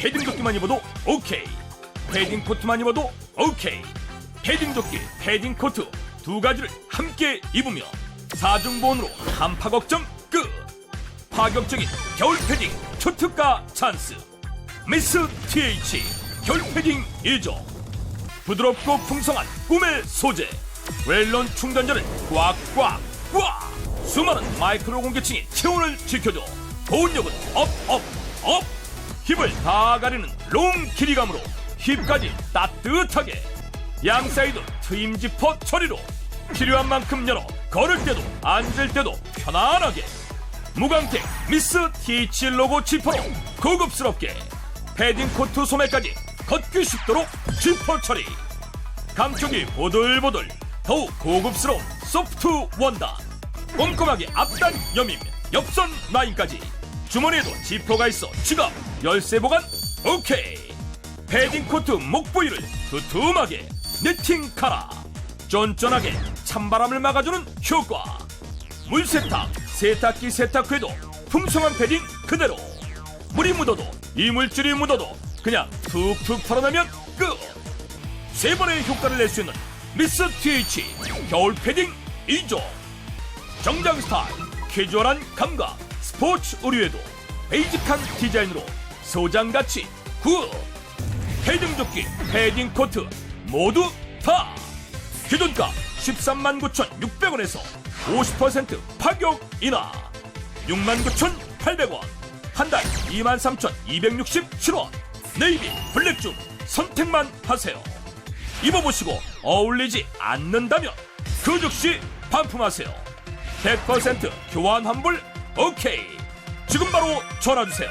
패딩 조끼만 입어도 오케이. 패딩 코트만 입어도 오케이. 패딩 조끼, 패딩 코트 두 가지를 함께 입으며 사중보온으로 한파 걱정 끝. 파격적인 겨울 패딩 초특가 찬스. 미스 TH 겨울 패딩 1종. 부드럽고 풍성한 꿈의 소재. 웰런 충전전을 꽉꽉 꽉. 수많은 마이크로 공기층이 체온을 지켜줘. 보온력은 업 업 업. 힙을 다 가리는 롱 길이감으로 힙까지 따뜻하게. 양 사이드 트임 지퍼 처리로 필요한 만큼 열어 걸을 때도 앉을 때도 편안하게. 무광택 미스 TH 로고 지퍼로 고급스럽게 패딩 코트 소매까지 걷기 쉽도록 지퍼 처리 감촉이 보들보들 더욱 고급스러운 소프트 원단 꼼꼼하게 앞단 여밈 옆선 라인까지 주머니에도 지퍼가 있어 지갑 열쇠 보관 오케이. 패딩 코트 목 부위를 두툼하게 네팅 카라. 쫀쫀하게 찬바람을 막아주는 효과. 물 세탁, 세탁기 세탁 후에도 풍성한 패딩 그대로. 물이 묻어도 이물질이 묻어도 그냥 툭툭 털어내면 끝! 세 번의 효과를 낼 수 있는 미스 TH 겨울 패딩 2종. 정장 스타일, 캐주얼한 감각, 스포츠 의류에도 베이직한 디자인으로 소장가치 굿! 패딩 조끼, 패딩 코트 모두 다! 기존가 13만 9,600원에서 50% 파격 인하 69,800원 한 달 23,267원 네이비 블랙 중 선택만 하세요 입어보시고 어울리지 않는다면 그 즉시 반품하세요 100% 교환 환불 오케이. 지금 바로 전화 주세요